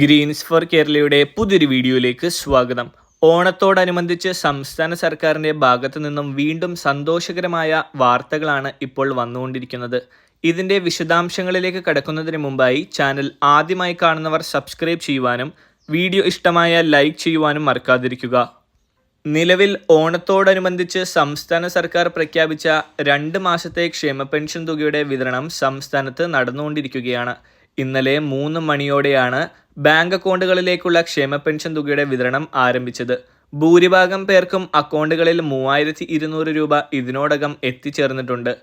Green's four കേരളയുടെ പുതിയൊരു വീഡിയോയിലേക്ക് സ്വാഗതം. ഓണത്തോടനുബന്ധിച്ച് സംസ്ഥാന സർക്കാരിന്റെ ഭാഗത്തു നിന്നും വീണ്ടും സന്തോഷകരമായ വാർത്തകളാണ് ഇപ്പോൾ വന്നുകൊണ്ടിരിക്കുന്നത്. ഇതിന്റെ വിശദാംശങ്ങളിലേക്ക് കടക്കുന്നതിന് മുമ്പായി ചാനൽ ആദ്യമായി കാണുന്നവർ സബ്സ്ക്രൈബ് ചെയ്യുവാനും വീഡിയോ ഇഷ്ടമായ ലൈക്ക് ചെയ്യുവാനും മറക്കാതിരിക്കുക. നിലവിൽ ഓണത്തോടനുബന്ധിച്ച് സംസ്ഥാന സർക്കാർ പ്രഖ്യാപിച്ച രണ്ട് മാസത്തെ ക്ഷേമ പെൻഷൻ തുകയുടെ വിതരണം സംസ്ഥാനത്ത് നടന്നുകൊണ്ടിരിക്കുകയാണ്. ഇന്നലെ മൂന്ന് മണിയോടെയാണ് ബാങ്ക് അക്കൗണ്ടുകളിലേക്കുള്ള ക്ഷേമ പെൻഷൻ തുകയുടെ വിതരണം ആരംഭിച്ചത്. ഭൂരിഭാഗം പേർക്കും അക്കൗണ്ടുകളിൽ മൂവായിരത്തി ഇരുന്നൂറ് രൂപ ഇതിനോടകം എത്തിച്ചേർന്നിട്ടുണ്ട്.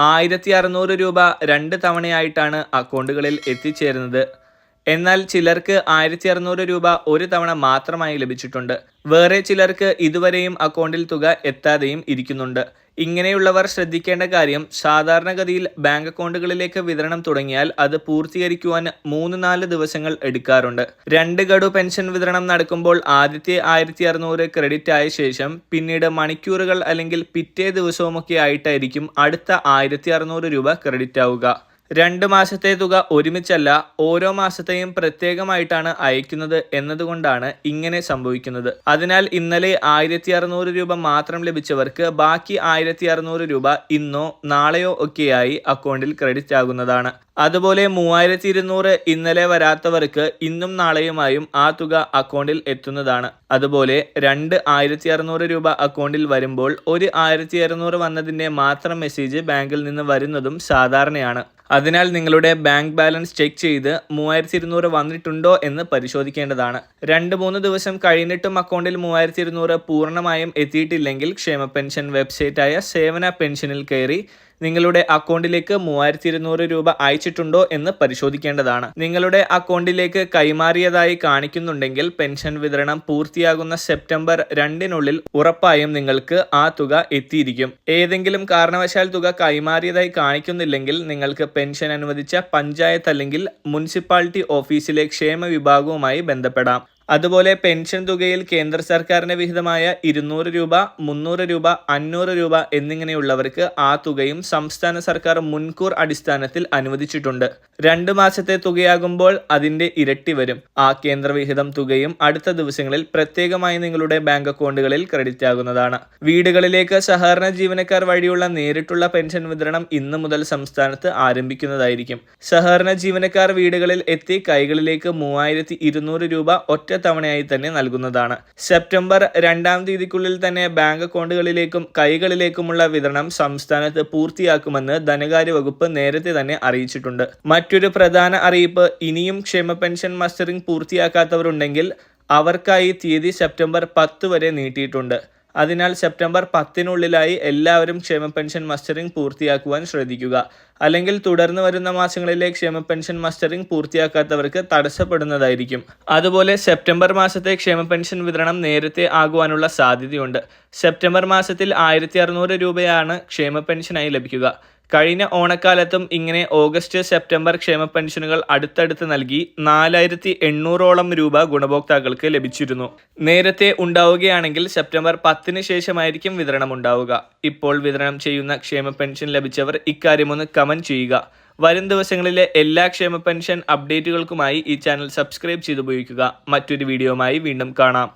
ആയിരത്തി അറുന്നൂറ് രൂപ രണ്ട് തവണയായിട്ടാണ് അക്കൗണ്ടുകളിൽ എത്തിച്ചേരുന്നത്. എന്നാൽ ചിലർക്ക് ആയിരത്തി അറുന്നൂറ് രൂപ ഒരു തവണ മാത്രമായി ലഭിച്ചിട്ടുണ്ട്. വേറെ ചിലർക്ക് ഇതുവരെയും അക്കൗണ്ടിൽ തുക എത്താതെയും ഇരിക്കുന്നുണ്ട്. ഇങ്ങനെയുള്ളവർ ശ്രദ്ധിക്കേണ്ട കാര്യം സാധാരണഗതിയിൽ ബാങ്ക് അക്കൗണ്ടുകളിലേക്ക് വിതരണം തുടങ്ങിയാൽ അത് പൂർത്തീകരിക്കുവാൻ മൂന്ന് നാല് ദിവസങ്ങൾ എടുക്കാറുണ്ട്. രണ്ട് ഗഡു പെൻഷൻ വിതരണം നടക്കുമ്പോൾ ആദ്യത്തെ ആയിരത്തി അറുന്നൂറ് ക്രെഡിറ്റ് ആയ ശേഷം പിന്നീട് മണിക്കൂറുകൾ അല്ലെങ്കിൽ പിറ്റേ ദിവസവുമൊക്കെ ആയിട്ടായിരിക്കും അടുത്ത ആയിരത്തി രൂപ ക്രെഡിറ്റ് ആവുക. രണ്ട് മാസത്തെ തുക ഒരുമിച്ചല്ല ഓരോ മാസത്തെയും പ്രത്യേകമായിട്ടാണ് അയക്കുന്നത് എന്നതുകൊണ്ടാണ് ഇങ്ങനെ സംഭവിക്കുന്നത്. അതിനാൽ ഇന്നലെ ആയിരത്തി അറുന്നൂറ് രൂപ മാത്രം ലഭിച്ചവർക്ക് ബാക്കി ആയിരത്തി അറുന്നൂറ് രൂപ ഇന്നോ നാളെയോ ഒക്കെയായി അക്കൗണ്ടിൽ ക്രെഡിറ്റ് ആകുന്നതാണ്. അതുപോലെ മൂവായിരത്തി ഇരുന്നൂറ് ഇന്നലെ വരാത്തവർക്ക് ഇന്നും നാളെയുമായും ആ തുക അക്കൗണ്ടിൽ എത്തുന്നതാണ്. അതുപോലെ രണ്ട് ആയിരത്തി അറുന്നൂറ് രൂപ അക്കൗണ്ടിൽ വരുമ്പോൾ ഒരു ആയിരത്തി അറുന്നൂറ് വന്നതിന്റെ മാത്രം മെസ്സേജ് ബാങ്കിൽ നിന്ന് വരുന്നതും സാധാരണയാണ്. അതിനാൽ നിങ്ങളുടെ ബാങ്ക് ബാലൻസ് ചെക്ക് ചെയ്ത് മൂവായിരത്തി ഇരുന്നൂറ് വന്നിട്ടുണ്ടോ എന്ന് പരിശോധിക്കേണ്ടതാണ്. രണ്ട് മൂന്ന് ദിവസം കഴിഞ്ഞിട്ടും അക്കൗണ്ടിൽ മൂവായിരത്തി ഇരുന്നൂറ് പൂർണമായും എത്തിയിട്ടില്ലെങ്കിൽ ക്ഷേമ പെൻഷൻ വെബ്സൈറ്റായ സേവന പെൻഷനിൽ കയറി നിങ്ങളുടെ അക്കൗണ്ടിലേക്ക് മൂവായിരത്തി ഇരുന്നൂറ് രൂപ അയച്ചിട്ടുണ്ടോ എന്ന് പരിശോധിക്കേണ്ടതാണ്. നിങ്ങളുടെ അക്കൗണ്ടിലേക്ക് കൈമാറിയതായി കാണിക്കുന്നുണ്ടെങ്കിൽ പെൻഷൻ വിതരണം പൂർത്തിയാകുന്ന സെപ്റ്റംബർ രണ്ടിനുള്ളിൽ ഉറപ്പായും നിങ്ങൾക്ക് ആ തുക എത്തിയിരിക്കും. ഏതെങ്കിലും കാരണവശാൽ തുക കൈമാറിയതായി കാണിക്കുന്നില്ലെങ്കിൽ നിങ്ങൾക്ക് പെൻഷൻ അനുവദിച്ച പഞ്ചായത്ത് അല്ലെങ്കിൽ മുനിസിപ്പാലിറ്റി ഓഫീസിലെ ക്ഷേമ വിഭാഗവുമായി ബന്ധപ്പെടാം. അതുപോലെ പെൻഷൻ തുകയിൽ കേന്ദ്ര സർക്കാരിന് വിഹിതമായ ഇരുന്നൂറ് രൂപ മുന്നൂറ് രൂപ അഞ്ഞൂറ് രൂപ എന്നിങ്ങനെയുള്ളവർക്ക് ആ തുകയും സംസ്ഥാന സർക്കാർ മുൻകൂർ അടിസ്ഥാനത്തിൽ അനുവദിച്ചിട്ടുണ്ട്. രണ്ട് മാസത്തെ തുകയാകുമ്പോൾ അതിന്റെ ഇരട്ടി വരും. ആ കേന്ദ്ര വിഹിതം തുകയും അടുത്ത ദിവസങ്ങളിൽ പ്രത്യേകമായി നിങ്ങളുടെ ബാങ്ക് അക്കൗണ്ടുകളിൽ ക്രെഡിറ്റ് ആകുന്നതാണ്. വീടുകളിലേക്ക് സഹകരണ ജീവനക്കാർ വഴിയുള്ള നേരിട്ടുള്ള പെൻഷൻ വിതരണം ഇന്ന് മുതൽ സംസ്ഥാനത്ത് ആരംഭിക്കുന്നതായിരിക്കും. സഹകരണ ജീവനക്കാർ വീടുകളിൽ എത്തി കൈകളിലേക്ക് മൂവായിരത്തി രൂപ ഒറ്റ തവണയായി തന്നെ നൽകുന്നതാണ്. സെപ്റ്റംബർ രണ്ടാം തീയതിക്കുള്ളിൽ തന്നെ ബാങ്ക് അക്കൗണ്ടുകളിലേക്കും കൈകളിലേക്കുമുള്ള വിതരണം സംസ്ഥാനത്ത് പൂർത്തിയാക്കുമെന്ന് ധനകാര്യ വകുപ്പ് നേരത്തെ തന്നെ അറിയിച്ചിട്ടുണ്ട്. മറ്റൊരു പ്രധാന അറിയിപ്പ് ഇനിയും ക്ഷേമ പെൻഷൻ മസ്റ്ററിംഗ് പൂർത്തിയാക്കാത്തവരുണ്ടെങ്കിൽ അവർക്കായി തീയതി സെപ്റ്റംബർ പത്ത് വരെ നീട്ടിയിട്ടുണ്ട്. അതിനാൽ സെപ്റ്റംബർ പത്തിനുള്ളിലായി എല്ലാവരും ക്ഷേമ പെൻഷൻ മസ്റ്ററിംഗ് പൂർത്തിയാക്കുവാൻ ശ്രദ്ധിക്കുക. അല്ലെങ്കിൽ തുടർന്ന് വരുന്ന മാസങ്ങളിലെ ക്ഷേമ പെൻഷൻ മസ്റ്ററിംഗ് പൂർത്തിയാക്കാത്തവർക്ക് തടസ്സപ്പെടുന്നതായിരിക്കും. അതുപോലെ സെപ്റ്റംബർ മാസത്തെ ക്ഷേമ പെൻഷൻ വിതരണം നേരത്തെ ആകുവാനുള്ള സാധ്യതയുണ്ട്. സെപ്റ്റംബർ മാസത്തിൽ ആയിരത്തി രൂപയാണ് ക്ഷേമ പെൻഷനായി ലഭിക്കുക. കഴിഞ്ഞ ഓണക്കാലത്തും ഇങ്ങനെ ഓഗസ്റ്റ് സെപ്റ്റംബർ ക്ഷേമ പെൻഷനുകൾ അടുത്തടുത്ത് നൽകി നാലായിരത്തി എണ്ണൂറോളം രൂപ ഗുണഭോക്താക്കൾക്ക് ലഭിച്ചിരുന്നു. നേരത്തെ ഉണ്ടാവുകയാണെങ്കിൽ സെപ്റ്റംബർ പത്തിന് ശേഷമായിരിക്കും വിതരണം ഉണ്ടാവുക. ഇപ്പോൾ വിതരണം ചെയ്യുന്ന ക്ഷേമ പെൻഷൻ ലഭിച്ചവർ ഇക്കാര്യമൊന്ന് കമന്റ് ചെയ്യുക. വരും ദിവസങ്ങളിലെ എല്ലാ ക്ഷേമ പെൻഷൻ അപ്ഡേറ്റുകൾക്കുമായി ഈ ചാനൽ സബ്സ്ക്രൈബ് ചെയ്തുപയോഗിക്കുക. മറ്റൊരു വീഡിയോയുമായി വീണ്ടും കാണാം.